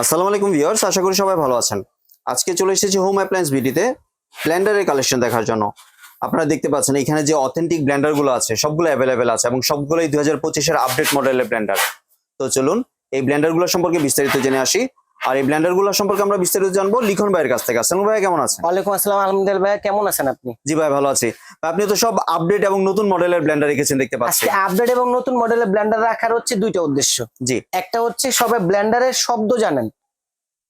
আসসালামু আলাইকুম ভিউয়ার্স, আশা করি সবাই ভালো আছেন। আজকে চলে এসেছি হোম অ্যাপ্লায়েন্স ভিডিওতে ব্ল্যান্ডারের কালেকশন দেখার জন্য। আপনারা দেখতে পাচ্ছেন, এখানে যে অথেন্টিক ব্লেন্ডারগুলো আছে, সবগুলো অ্যাভেলেবেল আছে এবং সবগুলোই দুই হাজার পঁচিশের আপডেট মডেলের ব্ল্যান্ডার তো চলুন, এই ব্লেন্ডারগুলো সম্পর্কে বিস্তারিত জেনে আসি। আর এই ব্লেন্ডারগুলো সম্পর্কে আমরা বিস্তারিত জানব লিখন ভাইয়ের কাছ থেকে। আসসালাম ভাই কেমন আছেন? ওয়ালাইকুম আসসালাম আলহামদুলিল্লাহ ভাইয়া কেমন আছেন আপনি? জি ভাই ভালো আছি। আপনি তো সব আপডেট এবং নতুন মডেলের ব্লেন্ডার রেখেছেন দেখতে পাচ্ছি। আজকে আপডেট এবং নতুন মডেলের ব্লেন্ডার রাখার হচ্ছে দুইটা উদ্দেশ্য। জি। একটা হচ্ছে সবাই ব্লেন্ডারের শব্দ জানেন।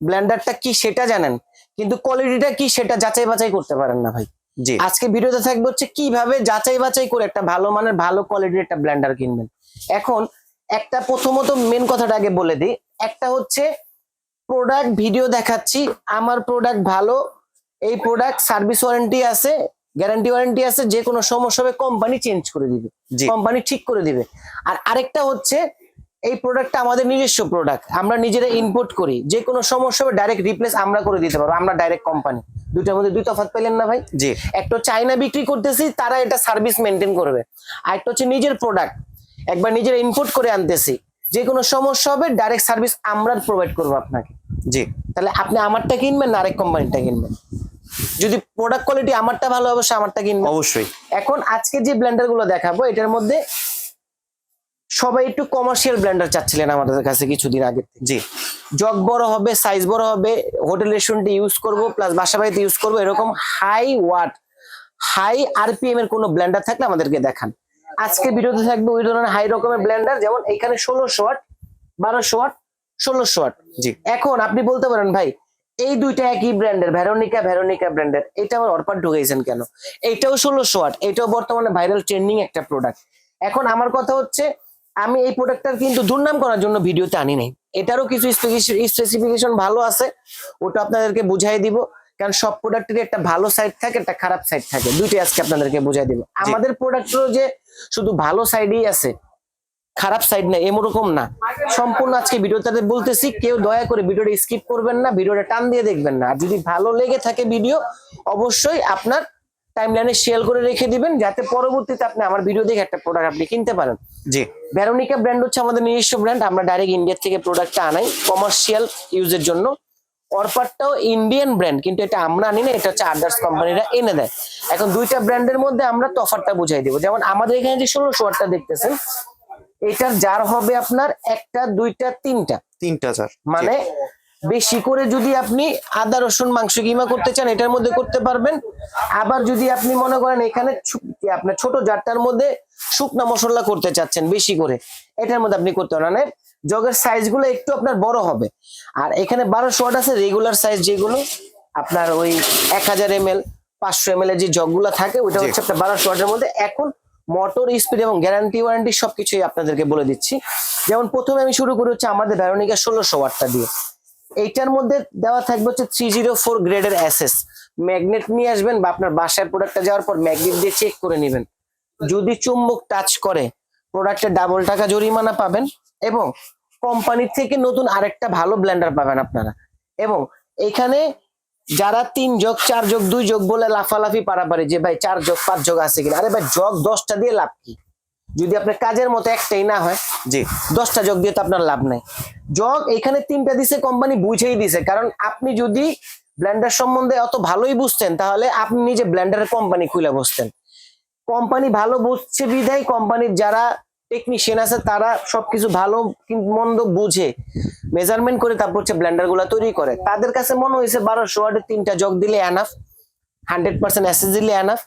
ব্লেন্ডারটা কি সেটা জানেন কিন্তু কোয়ালিটিটা কি সেটা যাচাই বাছাই করতে পারেন না ভাই। জি। আজকে ভিডিওতে থাকবে হচ্ছে কীভাবে যাচাই বাছাই করে একটা ভালো মানের ভালো কোয়ালিটির একটা ব্লেন্ডার কিনবেন। এখন একটা প্রথমত মেন কথাটা আগে বলে দিই। একটা হচ্ছে প্রোডাক্ট ভিডিও দেখাচ্ছি। আমার প্রোডাক্ট ভালো। এই প্রোডাক্ট সার্ভিস ওয়ারেন্টি আছে গ্যারান্টি ওয়ারেন্টি আছে যে কোনো সমস্যা হবে কোম্পানি চেঞ্জ করে দিবে। কোম্পানি ঠিক করে দিবে। আর আরেকটা হচ্ছে এই প্রোডাক্টটা আমাদের নিজস্ব প্রোডাক্ট আমরা নিজেরা ইম্পোর্ট করি। যে কোনো সমস্যা হবে ডাইরেক্ট রিপ্লেস আমরা করে দিতে পারব। আমরা ডাইরেক্ট কোম্পানি দুইটার মধ্যে দুই তফাৎ পেলেন না ভাই? জি। একটা চাইনা বিক্রি করতেছি তারা এটা সার্ভিস মেনটেন করবে। আর একটা হচ্ছে নিজের প্রোডাক্ট একবার নিজেরা ইম্পোর্ট করে আনতেছি। যে কোনো সমস্যা হবে ডাইরেক্ট সার্ভিস আমরা প্রোভাইড করব আপনাকে। জি। তাহলে আপনি আমারটা কিনবেন না আরেক কোম্পানিটা কিনবেন? যদি প্রোডাক্ট কোয়ালিটি আমারটা ভালো হবে সে আমারটা কিনবেন। অবশ্যই। এখন আজকে যে ব্লেন্ডারগুলো দেখাবো এটার মধ্যে সবাই একটু কমার্শিয়াল ব্লেন্ডার চাচ্ছিলেন আমাদের কাছে কিছুদিন আগে জি। জগ বড় হবে সাইজ বড় হবে হোটেল রেস্টুরেন্টে ইউজ করব প্লাস বাসা বাড়িতে ইউজ করব এরকম হাই ওয়াট হাই আরপিএম এর কোনো ব্লেন্ডার থাকলে আমাদেরকে দেখান। আজকে ভিডিওতে থাকবে ওই ধরনের হাই রকমের ব্লেন্ডার যেমন এখানে ষোলোশো ওয়াট বারোশো ওয়াট ষোলোশো ওয়াট জি। এখন আপনি বলতে পারেন ভাই এই দুইটা একই ব্র্যান্ডের ভেরোনিকা ভেরোনিকা ব্র্যান্ডের এটা আমার অরপার ঢুকাইছেন কেন? এইটাও ষোলোশো ওয়াট এটাও বর্তমানে ভাইরাল ট্রেন্ডিং একটা প্রোডাক্ট এখন আমার কথা হচ্ছে আমি এই প্রোডাক্টটার কিন্তু দুর্নাম করার জন্য ভিডিওতে আনি নাই। এটারও কিছু স্পেসিফিকেশন ভালো আছে ওটা আপনাদেরকে বুঝাই দিব। কারণ সব প্রোডাক্টের একটা ভালো সাইড থাকে একটা খারাপ সাইড থাকে। দুইটাই আজকে আপনাদেরকে বুঝাই দিব। আমাদের প্রোডাক্টেরও যে শুধু ভালো সাইডই আছে খারাপ সাইড না এরকম না। সম্পূর্ণ আজকে ভিডিওটাতে বলতেছি কেউ দয়া করে ভিডিওটা স্কিপ করবেন না ভিডিওটা টান দিয়ে দেখবেন না। আর যদি ভালো লেগে থাকে ভিডিও অবশ্যই আপনার টাইমলাইনে শেয়ার করে রেখে দিবেন যাতে পরবর্তীতে আপনি আমার ভিডিও দেখে একটা প্রোডাক্ট আপনি কিনতে পারেন। জি। ভ্যারোনিকা ব্র্যান্ড হচ্ছে আমাদের নিজস্ব ব্র্যান্ড আমরা ডাইরেক্ট ইন্ডিয়া থেকে প্রোডাক্টটা আনাই কমার্শিয়াল ইউজের জন্য। অরপারটাও ইন্ডিয়ান ব্র্যান্ড কিন্তু এটা আমরা আনি না এটা হচ্ছে আদার্স কোম্পানিরা এনে দেয়। এখন দুইটা ব্র্যান্ডের মধ্যে আমরা তফাতটা বুঝাই দেবো। যেমন আমাদের এখানে যে ষোলোশো ওয়াটটা দেখতেছেন এটার যার হবে আপনার একটা দুইটা তিনটা। তিনটা চার মানে বেশি করে যদি আপনি আদা রসুন মাংস কিমা করতে চান এটার মধ্যে করতে পারবেন। আবার যদি আপনি মনে করেন এখানে আপনার ছোট জারটার মধ্যে শুকনা মশলা করতে চাচ্ছেন বেশি করে এটার মধ্যে আপনি করতে পারেন। মানে জগের সাইজগুলো একটু আপনার বড় হবে। আর এখানে বারোশো ওয়াট আছে রেগুলার সাইজ যেগুলো আপনার ওই এক হাজার এম এল পাঁচশো এম এল এর যে জগগুলো থাকে ওইটা হচ্ছে আপনার বারোশো ওয়াটের মধ্যে। এখন মোটর স্পিড এবং গ্যারান্টি ওয়ারেন্টি সবকিছুই আপনাদেরকে বলে দিচ্ছি। যেমন প্রথমে আমি শুরু করি হচ্ছে আমাদের ভ্যারোনিকা ষোলোশো ওয়াটটা দিয়ে। এইটার মধ্যে দেওয়া থাকবে হচ্ছে থ্রি জিরো ফোর গ্রেডের অ্যাসেস ম্যাগনেট নিয়ে আসবেন বা আপনার বাসায় প্রোডাক্টটা যাওয়ার পর ম্যাগনেট দিয়ে চেক করে নেবেন। যদি চুম্বক টাচ করে প্রোডাক্টে ডাবল টাকা জরিমানা পাবেন এবং কোম্পানির থেকে নতুন আরেকটা ভালো ব্ল্যান্ডার পাবেন আপনারা। এবং এখানে যারা তিন যোগ চার যোগ দুই যোগ বলে লাফালাফি পারাপারি যে ভাই চার যোগ পাঁচ যোগ আছে কিনা? আরে ভাই যোগ দশটা দিয়ে লাভ কি? যদি আপনার কাজের মতো একটাই না হয় জি। দশটা যোগ দিয়ে তো আপনার লাভ নাই। জগ এখানে তিনটা দিছে কোম্পানি বুঝেই দিছে। কারণ আপনি যদি ব্ল্যান্ডার সম্বন্ধে অত ভালোই বুঝতেন তাহলে আপনি নিজে ব্লেন্ডারের কোম্পানি খুলে বসতেন। কোম্পানি ভালো বুঝছে বিধায় কোম্পানির যারা টেকনিশিয়ান আছে, তারা সবকিছু ভালো মন্দ বুঝে মেজারমেন্ট করে তারপর হচ্ছে ব্লেন্ডারগুলা তৈরি করে। তাদের কাছে মনে হয়েছে বারোশো ওয়ার্ডে তিনটা জগ দিলে এনাফ হান্ড্রেড পার্সেন্ট অ্যাসেস দিলে এনাফ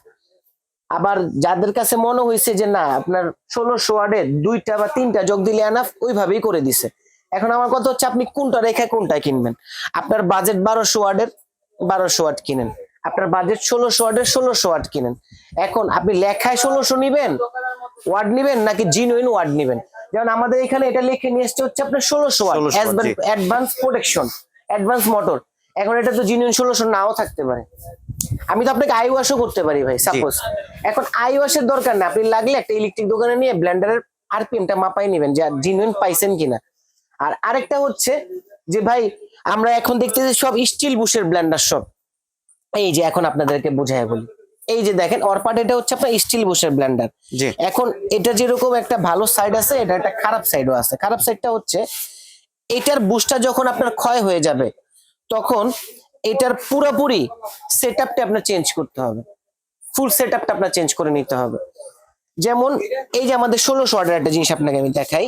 আবার যাদের কাছে মনে হয়েছে যে না, আপনার ষোলোশো ওয়ার্ডে দুইটা বা তিনটা যোগ দিলে এনাফ ওইভাবেই করে দিছে। এখন আমার কথা হচ্ছে, আপনি কোনটা রেখে কোনটা কিনবেন? আপনার বাজেট বারোশো ওয়ার্ডের বারোশো ওয়াট কিনেন। আপনার বাজেট ষোলোশো ওয়ার্ডের ষোলোশো ওয়াট কিনেন। এখন আপনি লেখায় ষোলোশো নিবেন ওয়ার্ড নিবেন নাকি জিনুইন ওয়ার্ড নিবেন? যেমন আমাদের এখানে এটা লিখে নিয়ে এসছে হচ্ছে আপনার ষোলোশো watt 1600 advance protection advance motor এখন এটা তো জিনুইন ষোলোশো নাও থাকতে পারে। আমি তো আপনাকে আই ওয়াশও করতে পারি ভাই সাপোজ এখন আই ওয়াশের দরকার না আপনি লাগলে একটা ইলেকট্রিক দোকানে নিয়ে ব্লেন্ডারের আরপিএমটা মাপাই নেবেন যে জিনুইন পাইছেন কিনা। আর আরেকটা হচ্ছে যে ভাই আমরা এখন দেখতেছি সব স্টিল বুশের ব্লেন্ডার সব এই যে এখন আপনাদেরকে বুঝাই বলি। এই যে দেখেন অরপাট এটা হচ্ছে আপনার স্টিল বুশের ব্লেন্ডার জি। এখন এটা যেরকম একটা ভালো সাইড আছে এটা একটা খারাপ সাইডও আছে। খারাপ সাইডটা হচ্ছে এটার বুস্টটা যখন আপনার ক্ষয় হয়ে যাবে তখন এটার পুরোপুরি সেট আপটা আপনার চেঞ্জ করতে হবে। ফুল সেট আপটা আপনার চেঞ্জ করে নিতে হবে। যেমন এই যে আমাদের ষোলোশো অর্ডার একটা জিনিস আপনাকে আমি দেখাই।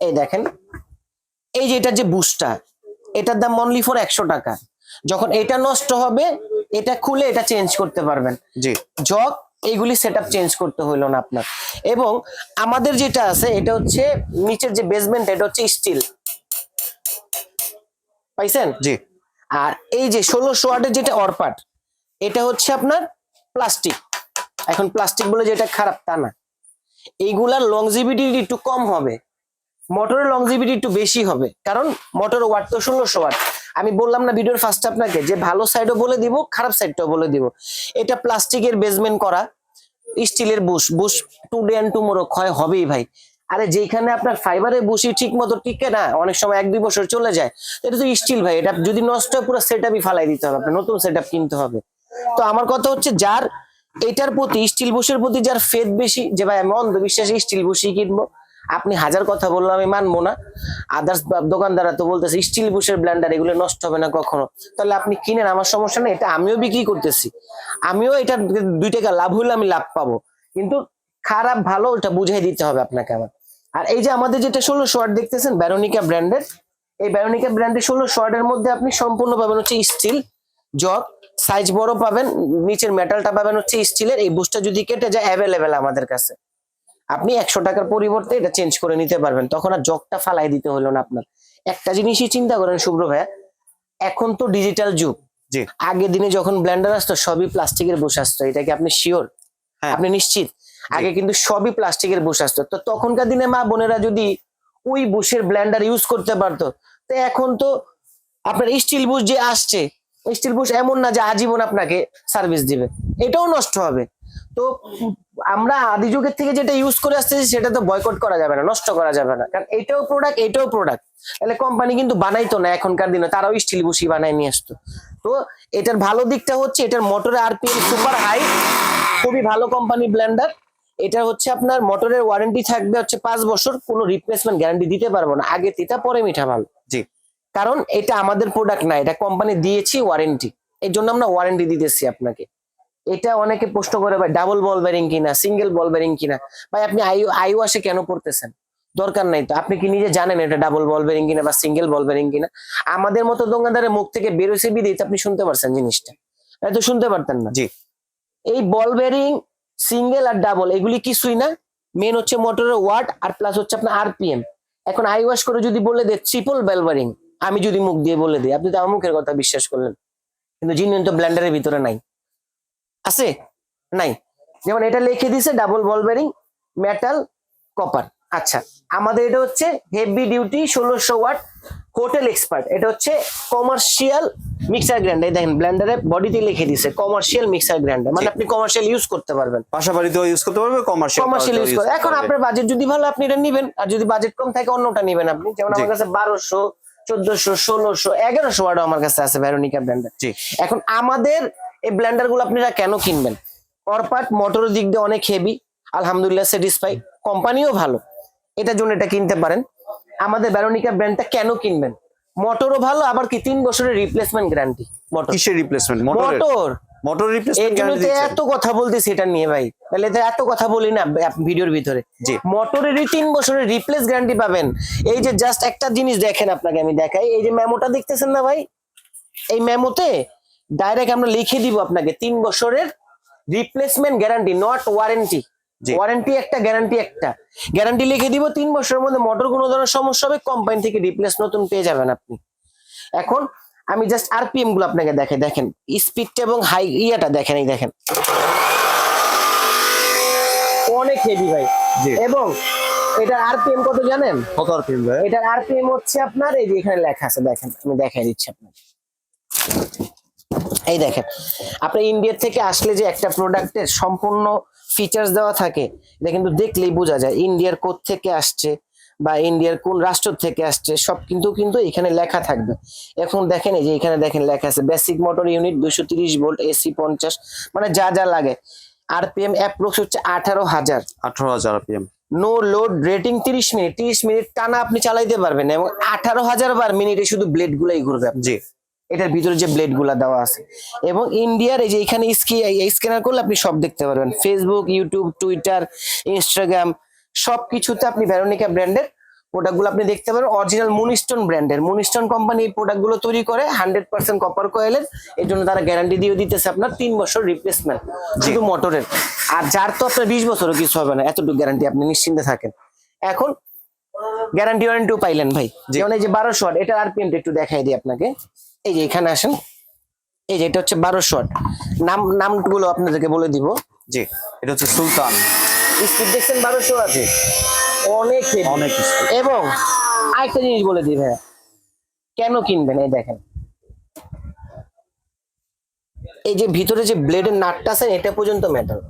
এই দেখেন এই যে এটার যে বুস্টটা এটার দাম অনলি ফর একশো টাকা। যখন এটা নষ্ট হবে এটা খুলে এটা চেঞ্জ করতে পারবেন। জি। জগ এইগুলি সেট চেঞ্জ করতে হইল না আপনার। এবং আমাদের যেটা আছে এটা হচ্ছে নিচের যে বেসমেন্ট এটা হচ্ছে স্টিল পাইছেন? জি। আর এই যে ষোলোশো ওয়াটের যেটা অরপাট এটা হচ্ছে আপনার প্লাস্টিক এখন প্লাস্টিক বলে যেটা খারাপ তা না। এইগুলার লংজিভিটি একটু কম হবে। মোটরের লংজিভিটি একটু বেশি হবে। কারণ মোটর ওয়াট তো ষোলোশো ওয়াট আমি বললাম না ভিডিওর ফার্স্ট আপনাকে, যে ভালো সাইডও বলে দিব, খারাপ সাইডটাও বলে দিব। এটা প্লাস্টিকের বেসমেন্ট করা স্টিলের bush bush today and tomorrow ক্ষয় হবেই ভাই। আরে যেখানে আপনার ফাইবারের বুশি ঠিক মতো টিকে না, অনেক সময় এক দুই বছর চলে যায় এটা তো স্টিল ভাই, এটা যদি নষ্ট হয়, পুরো সেট আপই ফালাই দিতে হবে, আপনার নতুন সেট কিনতে হবে। তো আমার কথা হচ্ছে যার, এটার প্রতি স্টিল বুশের প্রতি যার ফেদ বেশি, যে ভাই আমি অন্ধবিশ্বাসী স্টিল বুশই কিনবো আপনি হাজার কথা বলল আমি মানবো না। আদার্স দোকানদাররা তো বলতেছে স্টিল বুশের ব্ল্যান্ডার এগুলো নষ্ট হবে না কখনো। তাহলে আপনি কিনেন, আমার সমস্যা নেই, এটা আমিও বিক্রি করতেছি। আমিও এটা দুই টাকা লাভ হলে আমি লাভ পাবো। কিন্তু খারাপ, ভালো, ওটা বুঝাই দিতে হবে আপনাকে আমার। আর এই যে আমাদের যেটা ষোলো শর্ট দেখতেছেন ব্যারোনিকা ব্র্যান্ডের এই ব্যারোনিকা ব্র্যান্ডের ষোলো শর্টের মধ্যে আপনি সম্পূর্ণ পাবেন হচ্ছে স্টিল জগ সাইজ বড় পাবেন, নিচের মেটালটা পাবেন হচ্ছে স্টিলের এই বুস্টটা যদি কেটে যায় অ্যাভেলেবেল আমাদের কাছে। আপনি একশো টাকার পরিবর্তে এটা চেঞ্জ করে নিতে পারবেন। তখন আর জগটা ফালাই দিতে হলো না আপনার। একটা জিনিসই চিন্তা করেন শুভ্র ভাইয়া এখন তো ডিজিটাল যুগ। আগের দিনে যখন ব্লেন্ডার আসতো সবই প্লাস্টিকের বসে আসতো। এটা কি আপনি শিওর হ্যাঁ। আপনি নিশ্চিত? আগে কিন্তু সবই প্লাস্টিকের বুশ আসতো। তো তখনকার দিনে মা বোনেরা যদি ওই বুশের ব্লেন্ডার ইউজ করতে পারতো তো এখন তো আপনার স্টিল বুশ যে আসছে স্টিল বুশ এমন না যে আজীবন আপনাকে সার্ভিস দিবে। এটাও নষ্ট হবে। তো আমরা আদি যুগের থেকে যেটা ইউজ করে আসতেছি সেটা তো বয়কট করা যাবে না নষ্ট করা যাবে না। কারণ এটাও প্রোডাক্ট এটাও প্রোডাক্ট তাহলে কোম্পানি কিন্তু বানাইতো না এখনকার দিনে তারাও স্টিল বুশি বানায় নিয়ে আসতো। তো এটার ভালো দিকটা হচ্ছে এটার মোটরের আরপিএম সুপার হাই খুবই ভালো কোম্পানি ব্লেন্ডার এটা হচ্ছে আপনার মোটরের ওয়ারেন্টি থাকবে হচ্ছে পাঁচ বছর কোনো রিপ্লেসমেন্ট গ্যারান্টি দিতে পারব না। আগে তিতা পরে মিঠা ভালো জি। কারণ এটা আমাদের প্রোডাক্ট না এটা কোম্পানি দিয়েছি ওয়ারেন্টি এর জন্য আমরা ওয়ারেন্টি দিতেছি আপনাকে। এটা অনেকে প্রশ্ন করে ভাই ডাবল বল বেরিং কিনা সিঙ্গেল বল বেরিং কিনা? ভাই আপনি আইও আইও আসে কেন পড়তেছেন? দরকার নাই তো। আপনি কি নিজে জানেন এটা ডাবল বল বেরিং কিনা বা সিঙ্গেল বল বেরিং কিনা? আমাদের মতো দোকানদারের মুখ থেকে বেরোছে বিদিত আপনি শুনতে পারছেন জিনিসটা। তো শুনতে পারতেন না। জি। এই বল বেরিং সিঙ্গেল আর ডাবল এগুলি কিছুই না। মেন হচ্ছে মোটরের ওয়াট আর প্লাস হচ্ছে আপনার আরপিএম এখন আই ওয়াশ করে যদি বলে দেয় ট্রিপল বেল বেরিং আমি যদি মুখ দিয়ে বলে দিই আপনি তো আমার মুখের কথা বিশ্বাস করলেন। কিন্তু জিনিস তো ব্ল্যান্ডারের ভিতরে নাই। আছে? নাই। যেমন এটা লিখে দিছে double ball bearing metal copper আচ্ছা আমাদের এটা হচ্ছে হেভি ডিউটি ষোলোশো ওয়াট হোটেল এক্সপার্ট এটা হচ্ছে কমার্শিয়াল মিক্সার গ্রাইন্ডার দেখেন ব্লেন্ডারে বডিতে লিখে দিছে কমার্শিয়াল মিক্সার গ্রাইন্ডার মানে আপনি কমার্শিয়াল ইউজ করতে পারবেন। পাশাপাশিতেও ইউজ করতে পারবে কমার্শিয়াল কমার্শিয়াল ইউজ করে। এখন আপনার বাজেট যদি ভালো আপনি এটা নিবেন। আর যদি বাজেট কম থাকে অন্যটা নিবেন আপনি। যেমন আমার কাছে বারোশো চোদ্দশো ষোলোশো এগারোশো ওয়ার্ডও আমার কাছে আছে ভ্যারোনিকা ব্র্যান্ডের জি। এখন আমাদের এই ব্লেন্ডারগুলো আপনারা কেন কিনবেন? অরপাট মোটরের দিক দিয়ে অনেক হেভি আলহামদুলিল্লাহ স্যাটিসফাই কোম্পানিও ভালো। এটার জন্য এটা কিনতে পারেন। আমাদের ব্যারোনিকা ব্র্যান্ডটা কেন কিনবেন? মোটরও ভালো আবার কি তিন বছরের রিপ্লেসমেন্ট গ্যারান্টি মোটর কিসের রিপ্লেসমেন্ট মোটর মোটর রিপ্লেসমেন্ট তো এত কথা বলতেছি এটা নিয়ে ভাই। তাহলে এত কথা বলি না ভিডিওর ভিতরে। জি। মোটরেরই তিন বছরের রিপ্লেস গ্যারান্টি পাবেন। এই যে জাস্ট একটা জিনিস দেখেন আপনাকে আমি দেখাই। এই যে মেমোটা দেখতেছেন না ভাই? এই মেমোতে ডাইরেক্ট আমরা লিখে দিব আপনাকে তিন বছরের replacement guarantee not warranty. Warranty একটা গ্যারান্টি একটা। গ্যারান্টি লিখে দিব তিন বছরের মধ্যে মোটর কোনো ধরনের সমস্যা হবে কোম্পানি থেকে রিপ্লেস নতুন পেয়ে যাবেন আপনি। এখন আমি জাস্ট আরপিএমগুলো আপনাকে দেখে দেখেন। স্পিডটা এবং হাই ইয়াটা দেখেন এই দেখেন। অনেক হেভি ভাই। এবং এটার আরপিএম কত জানেন? কত আরপিএম ভাই? এটার আরপিএম হচ্ছে আপনার এই যে এখানে লেখা আছে দেখেন আমি দেখাই দিচ্ছি আপনাকে। এই দেখেন আপনি ইন্ডিয়া থেকে আসলে যে একটা প্রোডাক্টের সম্পূর্ণ ফিচার্স দেওয়া থাকে এটা কিন্তু দেখলেই বোঝা যায় ইন্ডিয়ার কোথ থেকে আসছে বা ইন্ডিয়ার কোন রাষ্ট্র থেকে আসছে সব কিন্তু কিন্তু এখানে লেখা থাকবে। এখন দেখেন এই যে এখানে দেখেন লেখা আছে বেসিক মোটর ইউনিট দুশো তিরিশ ভোল্ট এসি পঞ্চাশ মানে যা যা লাগে। আরপিএম অ্যাপ্রক্স হচ্ছে আঠারো হাজার। আঠারো হাজার আরপিএম নো লোড রেটিং তিরিশ মিনিট তিরিশ মিনিট টানা আপনি চালাইতে পারবেন এবং আঠারো হাজার বার মিনিটে শুধু ব্লেড গুলাই ঘুরবে। জি। এটার ভিতরে যে ব্লেডগুলা দেওয়া আছে। এবং ইন্ডিয়ার এই যে এখানে স্ক্যানার করলে আপনি সব দেখতে পারবেন। ফেসবুক ইউটিউব টুইটার ইনস্টাগ্রাম সবকিছুতে আপনি ভ্যারোনিকা ব্র্যান্ডের প্রোডাক্টগুলো আপনি দেখতে পারেন অরিজিনাল মুনিস্টোন ব্র্যান্ডের মুনিস্টোন কোম্পানি এই প্রোডাক্টগুলো তৈরি করে হান্ড্রেড পার্সেন্ট কপার কয়েলের এর জন্য তারা গ্যারান্টি দিয়ে দিতেছে আপনার তিন বছর রিপ্লেসমেন্ট শুধু মোটরের আর যার তো আপনার বিশ বছরও কিছু হবে না এতটুকু গ্যারান্টি আপনি নিশ্চিন্তে থাকেন। এখন গ্যারান্টি ওয়ারেন্টিও পাইলেন ভাই। যেমন এই যে বারোশো ওয়াট এটার আরপিএম একটু দেখাই দিই আপনাকে। এই যে এখানে আসেন। এই যে এটা হচ্ছে বারো শট। নাম নামগুলো আপনাদেরকে বলে দিব। জি এটা হচ্ছে সুলতান। স্পিড দেখছেন বারোশো আছে অনেক অনেক এবং আরেকটা জিনিস বলে দিই ভাইয়া। কেন কিনবেন? এই দেখেন। এই যে ভিতরে যে ব্লেডের নাটটা আছে এটা পর্যন্ত মেটাল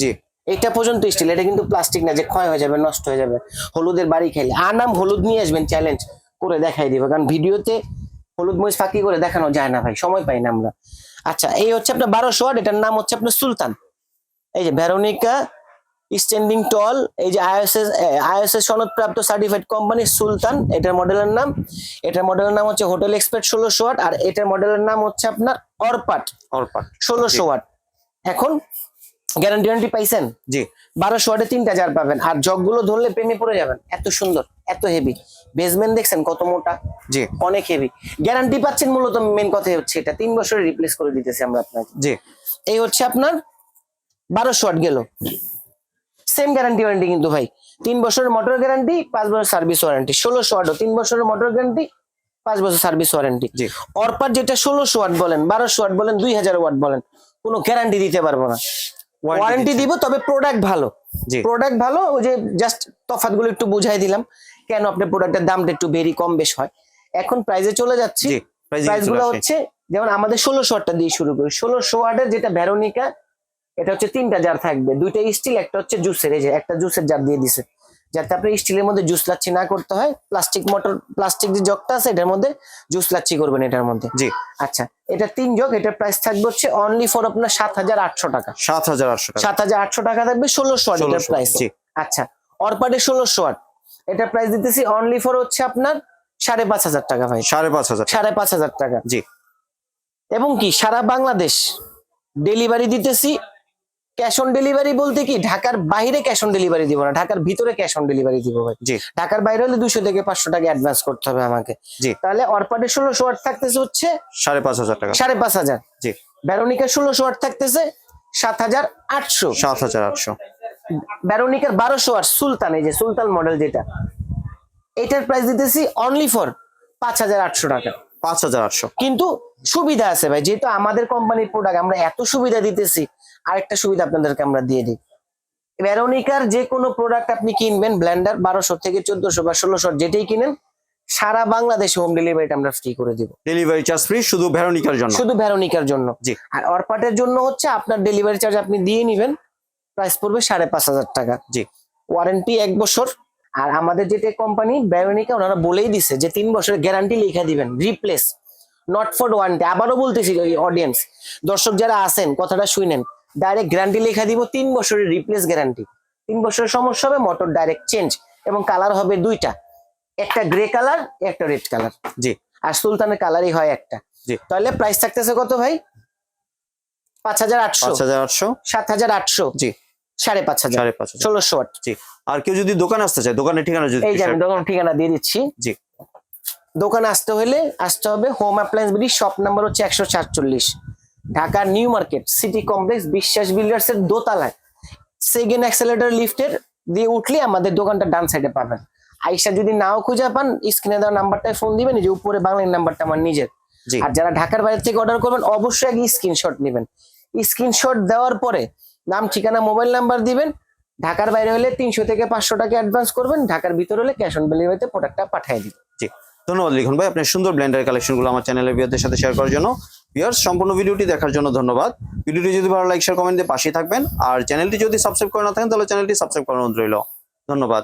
জি। এটা পর্যন্ত স্টিল এটা কিন্তু প্লাস্টিক না যে ক্ষয় হয়ে যাবে নষ্ট হয়ে যাবে। হলুদের বাড়ি খেলে আর নাম হলুদ নিয়ে আসবেন চ্যালেঞ্জ করে দেখাই দিব। কারণ ভিডিওতে হলুদ মরিচ ফাঁকি করে দেখানো যায় না ভাই সময় পাই না আমরা। আচ্ছা এই হচ্ছে আপনার বারোশো ওয়াট এটার নাম হচ্ছে আপনার সুলতান। এই যে ভেরোনিকা স্ট্যান্ডিং টল এই যে আইএসএস আইএসএস সনদপ্রাপ্ত সার্টিফাইড কোম্পানি সুলতান এটার মডেলের নাম। এটার মডেলের নাম হচ্ছে হোটেল এক্সপার্ট ষোলোশো ওয়াট আর এটার মডেলের নাম হচ্ছে আপনার অরপাট। অরপাট ষোলোশো ওয়াট। এখন গ্যারান্টি ওয়ারেন্টি পাইছেন? জি। বারোশো ওয়াটে তিনটা জার পাবেন আর জগগুলো ধরলে প্রেমে পড়ে যাবেন। এত সুন্দর এত হেভি বেসমেন্ট দেখছেন কত মোটা? জি। অনেক হেভি গ্যারান্টি পাচ্ছেন মূলত মেন কথা হচ্ছে এটা। তিন বছরে রিপ্লেস করে দিতেছি আমরা আপনাকে। জি। এই হচ্ছে আপনার বারোশো ওয়াট গেল। সেম গ্যারান্টি ওয়ারেন্টি কিন্তু ভাই। তিন বছরের মোটর গ্যারান্টি পাঁচ বছর সার্ভিস ওয়ারেন্টি ষোলোশো ওয়াটও তিন বছরের মোটর গ্যারান্টি পাঁচ বছর সার্ভিস ওয়ারেন্টি জি। অরপার যেটা ষোলোশো ওয়াট বলেন বারোশো ওয়াট বলেন দুই হাজার ওয়াট বলেন কোনো গ্যারান্টি দিতে পারব না। ওয়ারেন্টি দিব তবে প্রোডাক্ট ভালো। জি। প্রোডাক্ট ভালো ওই যে জাস্ট তফাৎগুলো একটু বুঝাই দিলাম। কেন আপনার প্রোডাক্টের দামটা একটু বেরি কম বেশ হয়? এখন প্রাইজে চলে যাচ্ছি। জি প্রাইস প্রাইসগুলো হচ্ছে যেমন আমাদের ষোলোশো ওয়াটটা দিয়ে শুরু করি। ষোলোশো ওয়াটের যেটা ভ্যারোনিকা এটা হচ্ছে তিনটা জার থাকবে। দুইটা স্টিল একটা হচ্ছে জুসের এই যে একটা জুসের জার দিয়ে দিছে। যাতে আপনার স্টিলের মধ্যে জুস লাচ্ছি না করতে হয়। প্লাস্টিক মোটর প্লাস্টিক যে জগটা আছে এটার মধ্যে জুস লাচ্ছি করবেন এটার মধ্যে। জি। আচ্ছা এটা তিন জগ এটার প্রাইস থাকবে হচ্ছে অনলি ফর আপনার সাত হাজার আটশো টাকা। সাত হাজার আটশো টাকা। সাত হাজার আটশো টাকা থাকবে ষোলোশো ওয়াট এটার প্রাইস আচ্ছা অরপাটে ষোলোশো ওয়াট এটার প্রাইস দিতেছি অনলি ফর হচ্ছে আপনার সাড়ে পাঁচ হাজার টাকা ভাই। সাড়ে পাঁচ হাজার সাড়ে পাঁচ হাজার টাকা। জি। এবং কি সারা বাংলাদেশ ডেলিভারি দিতেছি। ক্যাশ অন ডেলিভারি বলতে কি ঢাকার বাইরে ক্যাশ অন ডেলিভারি দিব না ঢাকার ভিতরে ক্যাশ অন ডেলিভারি দিব ভাই। জি। ঢাকার বাইরে হলে দুশো থেকে পাঁচশো টাকা অ্যাডভান্স করতে হবে আমাকে। জি। তাহলে অরপাটে ষোলোশো ওয়াট থাকতেছে হচ্ছে সাড়ে পাঁচ হাজার টাকা। সাড়ে পাঁচ হাজার। জি। ভ্যারোনিকা ষোলোশো ওয়াট থাকতেছে সাত হাজার আটশো। সাত হাজার আটশো। ব্যারোনিকার বারোশো আর সুলতান এই যে সুলতান মডেল যেটা এটার প্রাইস দিতেছি অনলি ফর পাঁচ হাজার আটশো টাকা। পাঁচ হাজার আটশো। কিন্তু সুবিধা আছে ভাই যেহেতু আমাদের কোম্পানির প্রোডাক্ট আমরা এত সুবিধা দিতেছি আরেকটা সুবিধা আপনাদেরকে আমরা দিয়ে দিই। ব্যারোনিকার যে কোনো প্রোডাক্ট আপনি কিনবেন ব্ল্যান্ডার বারোশো থেকে চোদ্দশো বা ষোলোশো যেটাই কিনেন সারা বাংলাদেশে হোম ডেলিভারিটা আমরা ফ্রি করে দিব। ডেলিভারি চার্জ ফ্রি শুধু ভেরোনিকার জন্য? শুধু ভ্যারোনিকার জন্য। জি। আর অরপাটের জন্য হচ্ছে আপনার ডেলিভারি চার্জ আপনি দিয়ে নিবেন প্রাইস পড়বে সাড়ে পাঁচ হাজার টাকা। জি। ওয়ারেন্টি এক বছর। আর আমাদের যেটা কোম্পানি ব্যারোনিকা ওনারা বলেই দিছে যে তিন বছরের গ্যারান্টি লিখে দিবেন রিপ্লেস নট ফর ওয়ারেন্টি আবারও বলতেছি ওই অডিয়েন্স দর্শক যারা আছেন কথাটা শুনেন ডাইরেক্ট গ্যারান্টি লেখা দিব তিন বছরের রিপ্লেস গ্যারান্টি তিন বছরের সমস্যা হবে মোটর ডাইরেক্ট চেঞ্জ এবং কালার হবে দুইটা। একটা গ্রে কালার একটা রেড কালার জি। আর সুলতানের কালারই হয় একটা। জি। তাহলে প্রাইস থাকতেছে কত ভাই? পাঁচ হাজার আটশো। পাঁচ হাজার আটশো। সাত হাজার আটশো। জি। সাড়ে পাঁচ হাজার। সাড়ে পাঁচ হাজার। ষোলোশো ওয়াট জি। আর কেউ যদি দোকান আসতে চায় দোকানের ঠিকানা যদি এই যে আমি একটু ঠিকানা দিয়ে দিচ্ছি। জি। দোকানে আসতে হলে আসতে হবে home appliance BD shop number হচ্ছে একশো সাতচল্লিশ। ঢাকার New Market city complex Biswas builders এর দোতলায়। সেকেন্ড অ্যাক্সেলেটার লিফটের দিয়ে উঠলে আমাদের দোকানটা ডান সাইডে পাবেন। আইসা যদি নাও খুঁজে পান স্ক্রিনে দেওয়া নাম্বারটায় ফোন দিবেন যে উপরে বাংলার নাম্বারটা আমার নিজের। আর যারা ঢাকার বাইরে থেকে অর্ডার করবেন অবশ্যই আগে স্ক্রিনশট নেবেন। স্ক্রিনশট দেওয়ার পরে নাম ঠিকানা মোবাইল নাম্বার দিবেন। ঢাকার বাইরে হলে তিনশো থেকে পাঁচশো টাকা অ্যাডভান্স করবেন। ঢাকার ভিতরে হলে ক্যাশ অন ডেলিভারিতে প্রোডাক্টটা পাঠিয়ে দিবেন। জি। ধন্যবাদ লিখন ভাই। আপনার সুন্দর ব্লেন্ডার কালেকশনগুলো আমার চ্যানেলের ভিউয়ারদের সাথে শেয়ার করার জন্য। ভিউয়ার্স সম্পূর্ণ ভিডিওটি দেখার জন্য ধন্যবাদ। ভিডিওটি যদি ভালো লাইক শেয়ার কমেন্ট দিয়ে পাশে থাকবেন। আর চ্যানেলটি যদি সাবস্ক্রাইব করে না থাকেন তাহলে চ্যানেলটি সাবস্ক্রাইব অনুরোধ রইল। ধন্যবাদ।